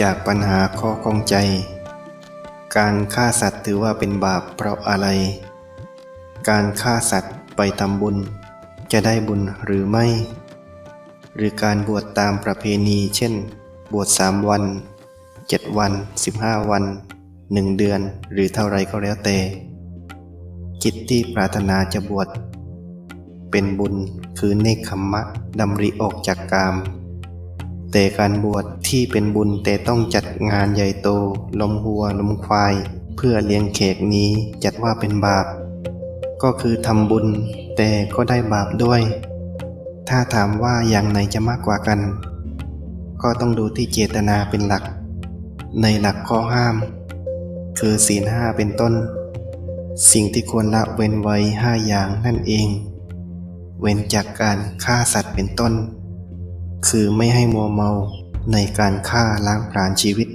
จากปัญหาข้อข้องใจ การฆ่าสัตว์ถือว่าเป็นบาปเพราะอะไร การฆ่าสัตว์ไปทำบุญ จะได้บุญหรือไม่ หรือการบวชตามประเพณี เช่น บวชสามวันเจ็ดวันสิบห้าวันหนึ่งเดือนหรือเท่าไรก็แล้วแต่จิตที่ปรารถนาจะบวชเป็นบุญคือเนคขมมะดำริออกจากกาม แต่การบวชที่เป็นบุญแต่ต้องจัดงานใหญ่โตลมหัวลมควาย เพื่อเลี้ยงแขกนี้จัดว่าเป็นบาป ก็คือทำบุญแต่ก็ได้บาปด้วย ถ้าถามว่าอย่างไหนจะมากกว่ากัน ก็ต้องดูที่เจตนาเป็นหลัก ในหลักข้อห้าม คือศีลห้าเป็นต้น สิ่งที่ควรละเว้นไว้ห้าอย่างนั่นเอง เว้นจากการฆ่าสัตว์เป็นต้น คือไม่ให้มัวเมาในการฆ่าล้างผลาญชีวิต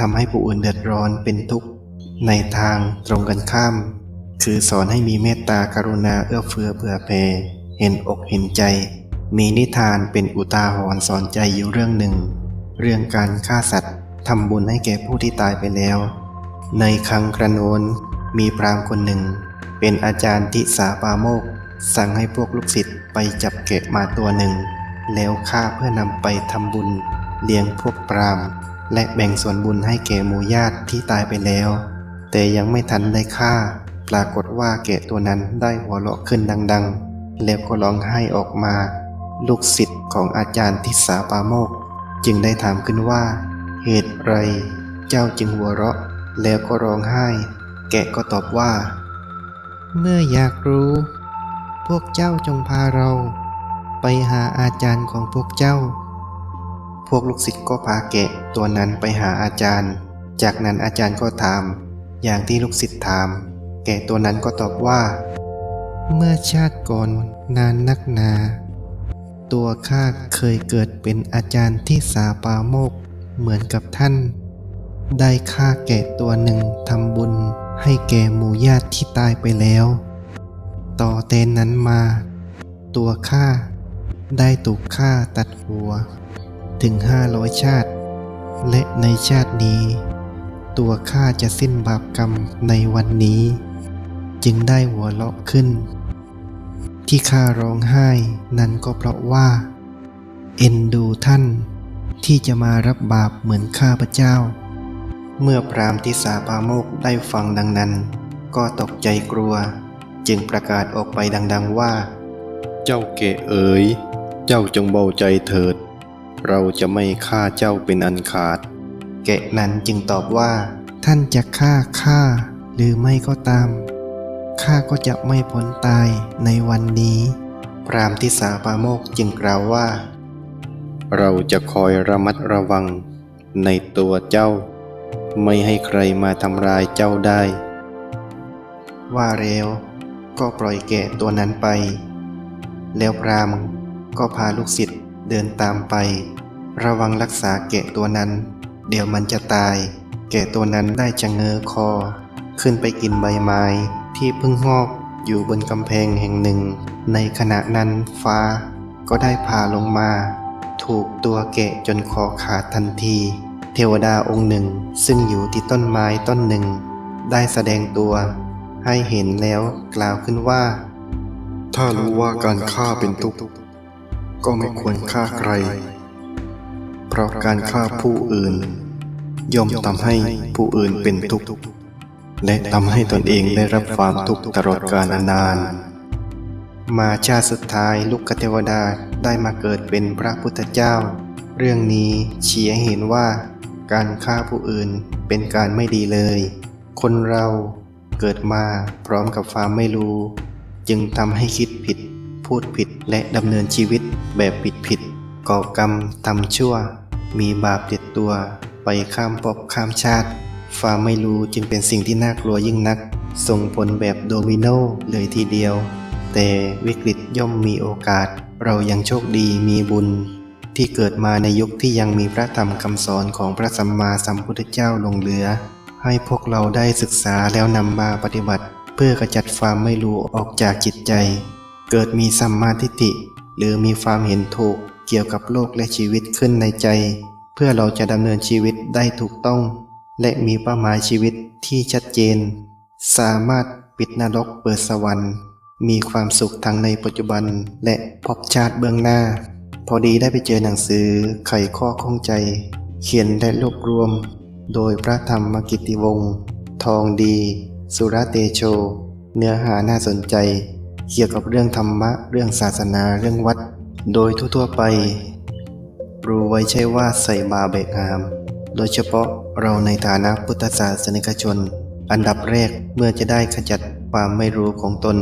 ทำให้ผู้อื่นเดือดร้อนเป็นทุกข์ ในทางตรงกันข้าม คือสอนให้มีเมตตากรุณาเอื้อเฟื้อเผื่อแผ่เห็นอกเห็นใจ มีนิทานเป็นอุทาหรณ์สอนใจอยู่เรื่องหนึ่ง เรื่องการฆ่าสัตว์ทำบุญให้แก่ผู้ที่ตายไปแล้ว ในครั้งกระโนนมีพราหมณ์คนหนึ่ง เป็นอาจารย์ทิสาปาโมก สั่งให้พวกลูกศิษย์ไปจับแกะมาตัวหนึ่ง แล้วฆ่าเพื่อนำไปทำบุญ เลี้ยงพวกปรามและแบ่งส่วนบุญให้แก่หมู่ญาติที่ตายไปแล้ว แต่ยังไม่ทันได้ฆ่า ปรากฏว่าแกะตัวนั้นได้หัวเราะขึ้นดังๆ แล้วก็ร้องไห้ออกมา ลูกศิษย์ของอาจารย์ทิสาปาโมก จึงได้ถามขึ้นว่า เหตุไร เจ้าจึงหัวเราะ แล้วก็ร้องไห้ แกะก็ตอบว่า เมื่ออยากรู้ พวกเจ้าจงพาเรา ไปหาอาจารย์ของพวกเจ้า พวกลูกศิษย์ก็พาแกะตัวนั้นไปหาอาจารย์ จากนั้นอาจารย์ก็ถาม อย่างที่ลูกศิษย์ถาม แกะตัวนั้นก็ตอบว่า เมื่อชาติก่อนนานนักนา ตัวข้าเคยเกิดเป็นอาจารย์ที่สาปาโมกเหมือนกับท่าน ได้ฆ่าแกะตัวหนึ่งทำบุญให้แก่หมู่ญาติที่ตายไปแล้ว ต่อเตนนั้นมา ตัวข้า ได้ถูกฆ่าตัดหัว ถึงห้าร้อยชาติ และในชาตินี้ ตัวข้าจะสิ้นบาปกรรมในวันนี้ จึงได้หัวเราะขึ้น ที่ข้าร้องไห้นั้นก็เพราะว่า เอ็นดูท่านที่จะมารับบาปเหมือนข้าพเจ้า เมื่อพรามทิสาปาโมกได้ฟังดังนั้น ก็ตกใจกลัว จึงประกาศออกไปดัง ๆว่า เจ้าเกเอ๋ย เจ้าจงเบาใจเถิด เราจะไม่ฆ่าเจ้าเป็นอันขาด แกะนั้นจึงตอบว่า ท่านจะฆ่าข้าหรือไม่ก็ตามข้าก็จะไม่พ้นตายในวันนี้ พรามทิสาปาโมกจึงกล่าวว่า เราจะคอยระมัดระวังในตัวเจ้า ไม่ให้ใครมาทำร้ายเจ้าได้ ว่าแล้วก็ปล่อยแกะตัวนั้นไป แล้วพราม ก็พาลูกศิษย์เดินตามไป ระวังรักษาแกะตัวนั้น เดี๋ยวมันจะตายแกะตัวนั้นได้จะเงอคอ ขึ้นไปกินใบไม้ที่เพิ่งงอกอยู่บนกำแพงแห่งหนึ่ง ในขณะนั้นฟ้าก็ได้พาลงมา ถูกตัวแกะจนคอขาดทันที เทวดาองค์หนึ่งซึ่งอยู่ที่ต้นไม้ต้นหนึ่ง ได้แสดงตัวให้เห็นแล้วกล่าวขึ้นว่า ถ้ารู้ว่าการฆ่าเป็นทุกข์ ก็ไม่ควรฆ่าใคร เพราะการฆ่าผู้อื่น ย่อมทำให้ผู้อื่นเป็นทุกข์และทำให้ตนเองได้รับความทุกข์ตลอดกาลนาน มาชาติสุดท้ายลูกกเทวดาได้มาเกิดเป็นพระพุทธเจ้า เรื่องนี้ชี้เห็นว่า การฆ่าผู้อื่นเป็นการไม่ดีเลย คนเราเกิดมาพร้อมกับความไม่รู้ จึงทำให้คิดผิด พูดผิดและดำเนินชีวิตแบบผิดผิดก่อกรรมทำชั่ว มีบาปติดตัว ไปข้ามภพข้ามชาติความไม่รู้จึงเป็นสิ่งที่น่ากลัวยิ่งนัก ส่งผลแบบโดมิโนเลยทีเดียว แต่วิกฤตย่อมมีโอกาส เรายังโชคดีมีบุญ ที่เกิดมาในยุคที่ยังมีพระธรรมคำสอนของพระสัมมาสัมพุทธเจ้าลงเหลือ ให้พวกเราได้ศึกษาแล้วนำมาปฏิบัติ เพื่อกระจัดความไม่รู้ออกจากจิตใจ เกิดมีสัมมาทิฏฐิหรือมีความเห็นถูกเกี่ยวกับโลกและชีวิตขึ้นในใจ เพื่อเราจะดำเนินชีวิตได้ถูกต้อง และมีเป้าหมายชีวิตที่ชัดเจน สามารถปิดนรกเปิดสวรรค์ มีความสุขทั้งในปัจจุบันและพบชาติเบื้องหน้า พอดีได้ไปเจอหนังสือไขข้อข้องใจ เขียนและรวบรวม โดยพระธรรมกิตติวงศ์ทองดี สุรเตโช เนื้อหาน่าสนใจ เกี่ยวกับเรื่องธรรมะ เรื่องศาสนาเรื่องวัด โดยทั่วๆไป รู้ไว้ใช่ว่าใส่บาเบกงาม โดยเฉพาะเราในฐานะพุทธศาสนิกชน อันดับแรกเมื่อจะได้ขจัดความไม่รู้ของตน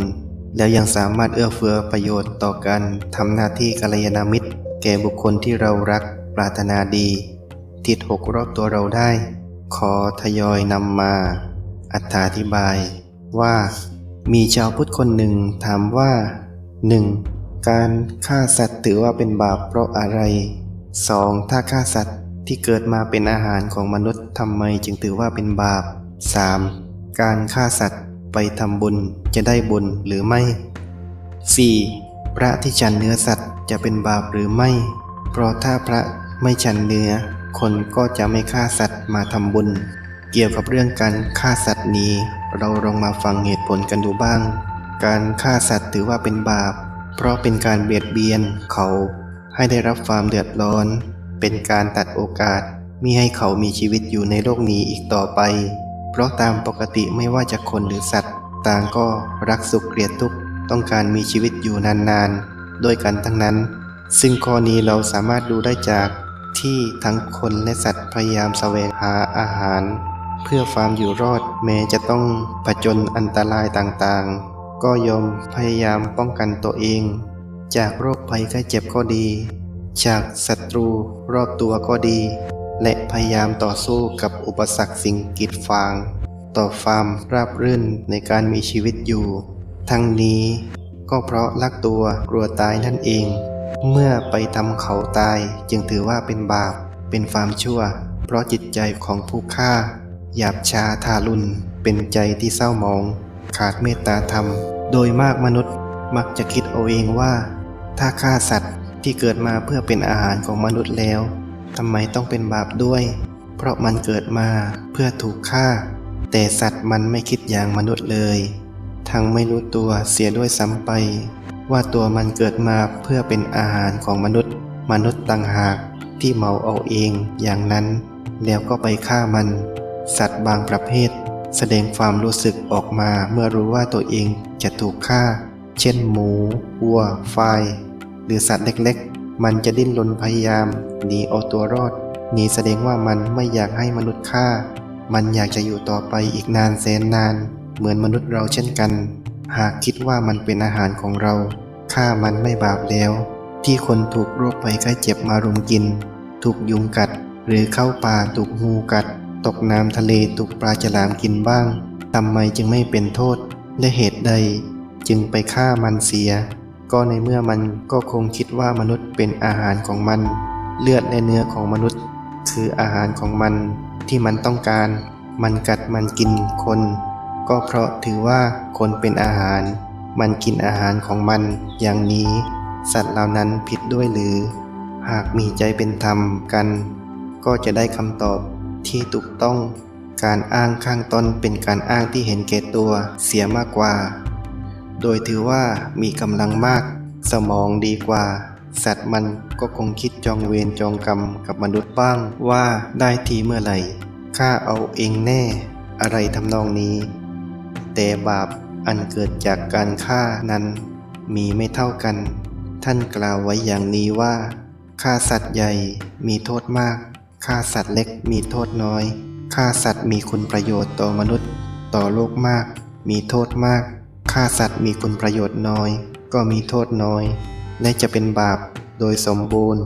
แล้วยังสามารถเอื้อเฟื้อประโยชน์ต่อการทำหน้าที่กัลยาณมิตร แก่บุคคลที่เรารักปรารถนาดี ติดหกรอบตัวเราได้ ขอทยอยนำมา อธิบายว่า มีชาวพุทธคนหนึ่งถามว่า 1. การฆ่าสัตว์ถือว่าเป็นบาปเพราะอะไร 2. ถ้าฆ่าสัตว์ที่เกิดมาเป็นอาหารของมนุษย์ทำไมจึงถือว่าเป็นบาป 3. การฆ่าสัตว์ไปทำบุญจะได้บุญหรือไม่ 4. พระที่ฉันเนื้อสัตว์จะเป็นบาปหรือไม่ เพราะถ้าพระไม่ฉันเนื้อ คนก็จะไม่ฆ่าสัตว์มาทำบุญ เกี่ยวกับเรื่องการฆ่าสัตว์นี้ เราลองมาฟังเหตุผลกันดูบ้าง การฆ่าสัตว์ถือว่าเป็นบาป เพราะเป็นการเบียดเบียนเขา ให้ได้รับความเดือดร้อน เป็นการตัดโอกาสมิให้เขามีชีวิตอยู่ในโลกนี้อีกต่อไป เพราะตามปกติไม่ว่าจะคนหรือสัตว์ ต่างก็รักสุขเกลียดทุกข์ต้องการมีชีวิตอยู่นานๆด้วยกันทั้งนั้น ซึ่งข้อนี้เราสามารถดูได้จากที่ทั้งคนและสัตว์พยายามแสวงหาอาหาร เพื่อความอยู่รอดแม้จะต้องผจญอันตรายต่างๆ ก็ยอมพยายามป้องกันตัวเอง จากโรคภัยไข้เจ็บก็ดี จากศัตรูรอบตัวก็ดี และพยายามต่อสู้กับอุปสรรคสิ่งกีดขวาง ต่อความราบรื่นในการมีชีวิตอยู่ ทั้งนี้ก็เพราะรักตัวกลัวตายนั่นเอง เมื่อไปทำเขาตายจึงถือว่าเป็นบาปเป็นความชั่ว เพราะจิตใจของผู้ฆ่า หยาบช้าทารุณ เป็นใจที่เศร้ามอง ขาดเมตตาธรรม โดยมากมนุษย์มักจะคิดเอาเองว่า ถ้าฆ่าสัตว์ที่เกิดมาเพื่อเป็นอาหารของมนุษย์แล้วทำไมต้องเป็นบาปด้วย เพราะมันเกิดมาเพื่อถูกฆ่า แต่สัตว์มันไม่คิดอย่างมนุษย์เลย ทั้งไม่รู้ตัวเสียด้วยซ้ำไป ว่าตัวมันเกิดมาเพื่อเป็นอาหารของมนุษย์ มนุษย์ต่างหากที่เมาเอาเองอย่างนั้น แล้วก็ไปฆ่ามัน สัตว์บางประเภท แสดงความรู้สึกออกมาเมื่อรู้ว่าตัวเองจะถูกฆ่า เช่นหมูวัวควาย หรือสัตว์เล็กๆ มันจะดิ้นรนพยายามหนีเอาตัวรอดหนีแสดงว่ามันไม่อยากให้มนุษย์ฆ่า มันอยากจะอยู่ต่อไปอีกนานแสนนาน เหมือนมนุษย์เราเช่นกัน หากคิดว่ามันเป็นอาหารของเรา ฆ่ามันไม่บาปแล้ว ที่คนถูกโรคภัยไข้เจ็บมารุมกิน ถูกยุงกัด หรือเข้าป่าถูกงูกัด ตกน้ำทะเลถูกปลาฉลามกินบ้างทำไมจึงไม่เป็นโทษและเหตุใด จึงไปฆ่ามันเสีย ก็ในเมื่อมันก็คงคิดว่ามนุษย์เป็นอาหารของมัน เลือดและเนื้อของมนุษย์ คืออาหารของมันที่มันต้องการ มันกัดมันกินคน ก็เพราะถือว่าคนเป็นอาหาร มันกินอาหารของมัน อย่างนี้ สัตว์เหล่านั้นผิดด้วยหรือ หากมีใจเป็นธรรมกัน ก็จะได้คำตอบ ที่ถูกต้อง การอ้างข้างต้นเป็นการอ้างที่เห็นแก่ตัวเสียมากกว่า โดยถือว่ามีกำลังมาก สมองดีกว่า สัตว์มันก็คงคิดจองเวรจองกรรมกับมนุษย์บ้างว่าได้ทีเมื่อไหร่ข้าเอาเองแน่ อะไรทำนองนี้ แต่บาปอันเกิดจากการฆ่านั้น มีไม่เท่ากัน ท่านกล่าวไว้อย่างนี้ว่าฆ่าสัตว์ใหญ่มีโทษมาก ฆ่าสัตว์เล็กมีโทษน้อยฆ่าสัตว์มีคุณประโยชน์ต่อมนุษย์ ต่อโลกมาก มีโทษมากฆ่าสัตว์มีคุณประโยชน์น้อย ก็มีโทษน้อย และจะเป็นบาปโดยสมบูรณ์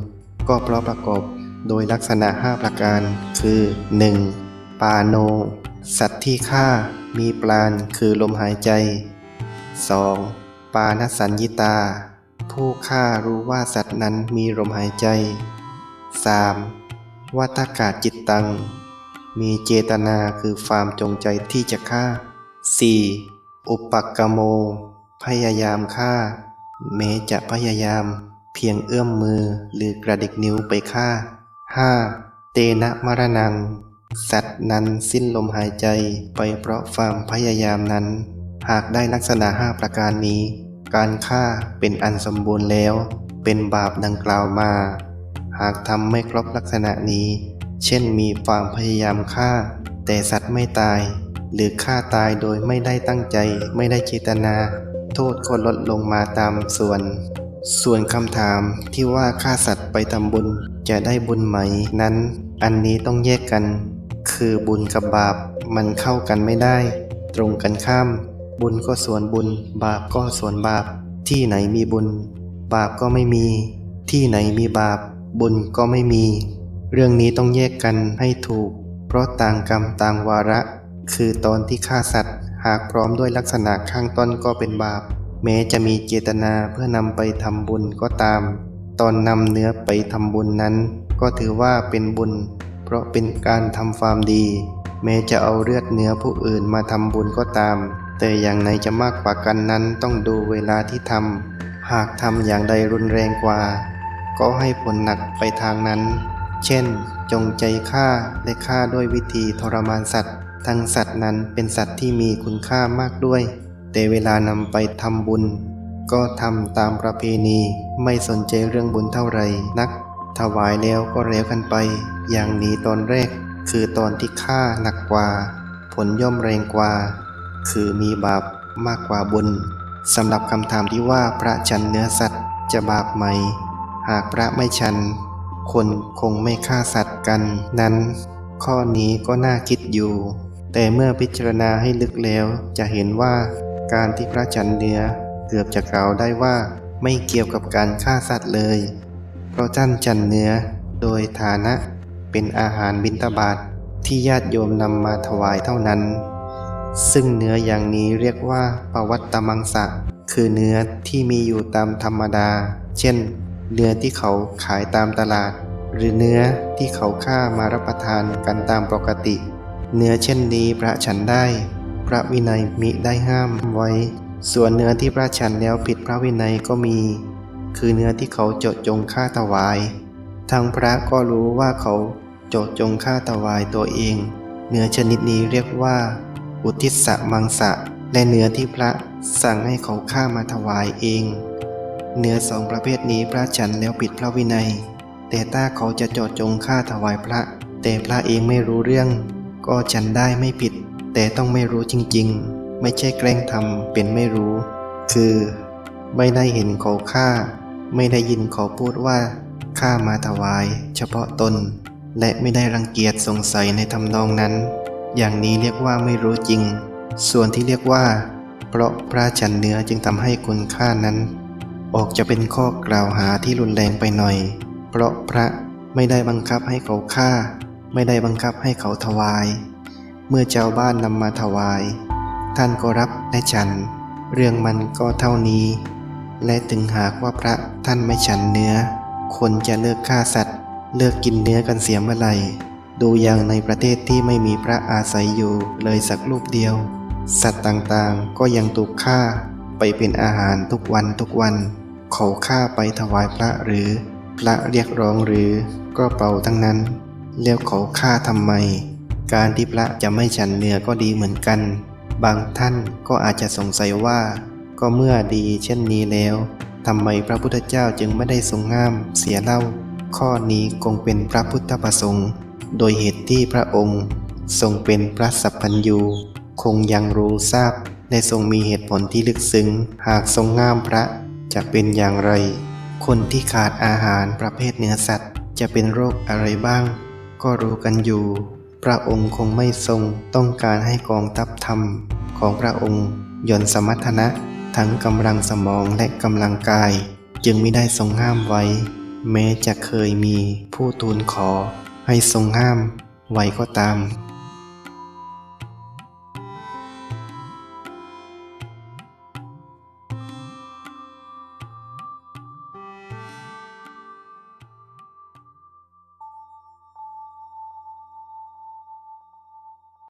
ก็เพราะประกอบโดยลักษณะ 5 ประการ คือ 1. ปาโน สัตว์ที่ฆ่ามีปราณคือลมหายใจ 2. ปานสัญญิตา ผู้ฆ่ารู้ว่าสัตว์นั้นมีลมหายใจ 3. วัตกาจิตตัง มีเจตนาคือความจงใจที่จะฆ่า 4. อุปกโม พยายามฆ่าแม้จะพยายาม เพียงเอื้อมมือหรือกระดิกนิ้วไปฆ่า 5. เตนะมรณัง สัตว์นั้นสิ้นลมหายใจไปเพราะความพยายามนั้น หากได้ลักษณะห้าประการนี้ การฆ่าเป็นอันสมบูรณ์แล้ว เป็นบาปดังกล่าวมา หากทำไม่ครบลักษณะนี้ เช่นมีความพยายามฆ่า แต่สัตว์ไม่ตาย หรือฆ่าตายโดยไม่ได้ตั้งใจไม่ได้เจตนา โทษก็ลดลงมาตามส่วน ส่วนคำถามที่ว่าฆ่าสัตว์ไปทำบุญจะได้บุญไหมนั้น อันนี้ต้องแยกกัน คือบุญกับบาปมันเข้ากันไม่ได้ ตรงกันข้าม บุญก็ส่วนบุญ บาปก็ส่วนบาป ที่ไหนมีบุญ บาปก็ไม่มี ที่ไหนมีบาป บุญก็ไม่มี เรื่องนี้ต้องแยกกันให้ถูก เพราะต่างกรรมต่างวาระ คือตอนที่ฆ่าสัตว์ หากพร้อมด้วยลักษณะข้างต้นก็เป็นบาป แม้จะมีเจตนาเพื่อนำไปทำบุญก็ตาม ตอนนำเนื้อไปทำบุญนั้น ก็ถือว่าเป็นบุญ เพราะเป็นการทำความดี แม้จะเอาเลือดเนื้อผู้อื่นมาทำบุญก็ตาม แต่อย่างไหนจะมากกว่ากันนั้นต้องดูเวลาที่ทำหากทำอย่างใดรุนแรงกว่า ก็ให้ผลหนักไปทางนั้น เช่น จงใจฆ่าและฆ่าด้วยวิธีทรมานสัตว์ทั้งสัตว์นั้นเป็นสัตว์ที่มีคุณค่ามากด้วย แต่เวลานำไปทำบุญ ก็ทำตามประเพณีไม่สนใจเรื่องบุญเท่าไหร่นัก ถวายแล้วก็แล้วกันไป อย่างนี้ตอนแรก คือตอนที่ฆ่าหนักกว่า ผลย่อมแรงกว่า คือมีบาปมากกว่าบุญสำหรับคำถามที่ว่าพระฉันเนื้อสัตว์จะบาปไหม หากพระไม่ฉัน คนคงไม่ฆ่าสัตว์กัน นั้น ข้อนี้ก็น่าคิดอยู่ แต่เมื่อพิจารณาให้ลึกแล้ว จะเห็นว่าการที่พระฉันเนื้อเกือบจะกล่าวได้ว่าไม่เกี่ยวกับการฆ่าสัตว์เลย เพราะท่านฉันเนื้อโดยฐานะเป็นอาหารบิณฑบาตที่ญาติโยมนำมาถวายเท่านั้น ซึ่งเนื้ออย่างนี้เรียกว่าปวัตตมังสะ คือเนื้อที่มีอยู่ตามธรรมดา เช่น เนื้อที่เขาขายตามตลาด หรือเนื้อที่เขาฆ่ามารับประทานกันตามปกติ เนื้อเช่นนี้พระฉันได้ พระวินัยมิได้ห้ามไว้ ส่วนเนื้อที่พระฉันแล้วผิดพระวินัยก็มี คือเนื้อที่เขาเจาะจงฆ่าถวายทางพระก็รู้ว่าเขาเจาะจงฆ่าถวายตัวเอง เนื้อชนิดนี้เรียกว่า อุทิศมังสะ และเนื้อที่พระสั่งให้เขาฆ่ามาถวายเอง เนื้อสองประเภทนี้พระฉันแล้วผิดพระวินัย แต่ถ้าเขาจะเจาะจงฆ่าถวายพระ แต่พระเองไม่รู้เรื่อง ก็ฉันได้ไม่ผิด แต่ต้องไม่รู้จริงๆ ไม่ใช่แกล้งทำเป็นไม่รู้ คือ ไม่ได้เห็นเขาฆ่า ไม่ได้ยินเขาพูดว่าฆ่ามาถวาย เฉพาะตน และไม่ได้รังเกียจสงสัยในทำนองนั้น อย่างนี้เรียกว่าไม่รู้จริง ส่วนที่เรียกว่า เพราะพระฉันเนื้อจึงทำให้คุณค่านั้น ออกจะเป็นข้อกล่าวหาที่รุนแรงไปหน่อย เพราะพระไม่ได้บังคับให้เขาฆ่า ไม่ได้บังคับให้เขาถวาย เมื่อเจ้าบ้านนำมาถวาย ท่านก็รับและฉัน เรื่องมันก็เท่านี้ และถึงหากว่าพระท่านไม่ฉันเนื้อ คนจะเลิกฆ่าสัตว์ เลิกกินเนื้อกันเสียเมื่อไหร่ดูอย่างในประเทศที่ไม่มีพระอาศัยอยู่เลยสักรูปเดียว สัตว์ต่างๆก็ยังถูกฆ่าไปเป็นอาหารทุกวันทุกวัน เขาฆ่าไปถวายพระหรือ พระเรียกร้องหรือก็เป่าทั้งนั้น แล้วเขาฆ่าทำไม การที่พระจะไม่ฉันเนื้อก็ดีเหมือนกัน บางท่านก็อาจจะสงสัยว่า ก็เมื่อดีเช่นนี้แล้วทำไมพระพุทธเจ้าจึงไม่ได้ทรงห้ามเสียเล่า ข้อนี้คงเป็นพระพุทธประสงค์ โดยเหตุที่พระองค์ ทรงเป็นพระสัพพัญญูคงยังรู้ทราบและทรงมีเหตุผลที่ลึกซึ้งหากทรงห้ามพระ จะเป็นอย่างไร คนที่ขาดอาหารประเภทเนื้อสัตว์ จะเป็นโรคอะไรบ้าง ก็รู้กันอยู่ พระองค์คงไม่ทรงต้องการให้กองทัพธรรมของพระองค์ย่อนสมรรถนะทั้งกำลังสมองและกำลังกาย จึงไม่ได้ทรงห้ามไว้ แม้จะเคยมีผู้ทูลขอให้ทรงห้ามไว้ก็ตาม